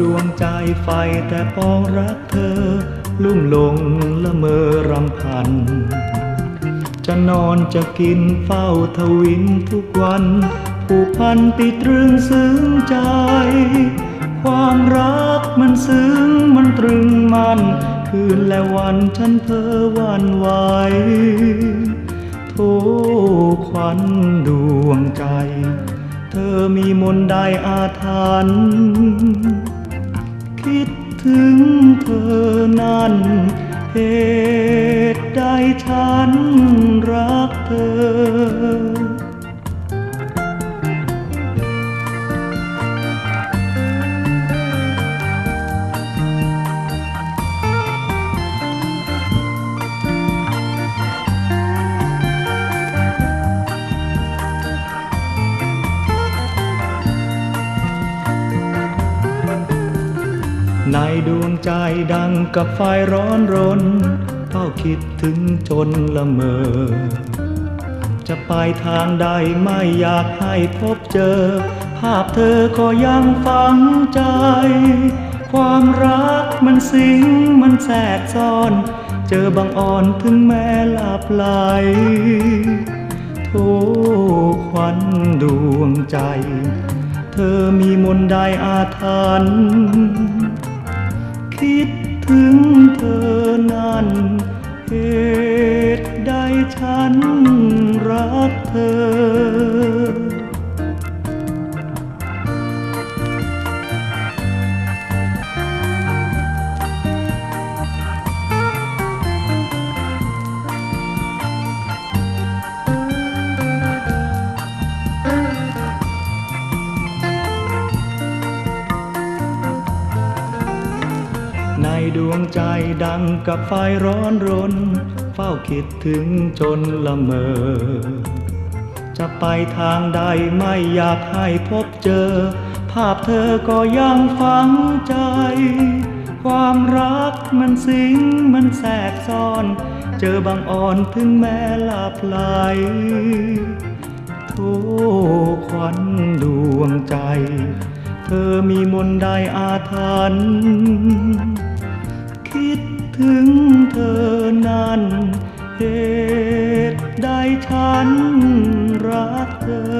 ดวงใจไฟแต่ปองรักเธอ ลุ่มหลงละเมอรำพัน จะนอนจะกินเฝ้าทวินทุกวันผูกพันติดตรึงซึ้งใจ ความรักมันซึ้งมันตรึงมัน คืนและวันฉันเพ้อวันไหวโทควันดวงใจ เธอมีมนต์ใดอาถรรพ์ คิดถึงเธอนั้นเหตุใดฉันรักเธอ ในดวงใจดังกับไฟร้อนรนเฝ้าคิดถึงจนละเมอ จะไปทางใดไม่อยากให้พบเจอ ภาพเธอก็ยังฝังใจ ความรักมันสิงมันแสกซ่อน เจอบังอ่อนถึงแม้หลับไหลโทควันดวงใจ เธอมีมนต์ใดอาถรรพ์ คิดถึงเธอนั้น เหตุใดฉันรักเธอ ในดวงใจดังกับไฟร้อนรน เฝ้าคิดถึงจนละเมอ จะไปทางใดไม่อยากให้พบเจอ ภาพเธอก็ยังฝังใจ ความรักมันสิงมันแสกซ่อน เจอบางอ่อนถึงแม้ลับไหลโทควันดวงใจ ธอมีมนต์ใดอาถรรพ์คิดถึงเธอนั้นเหตุใดฉันรักเธอ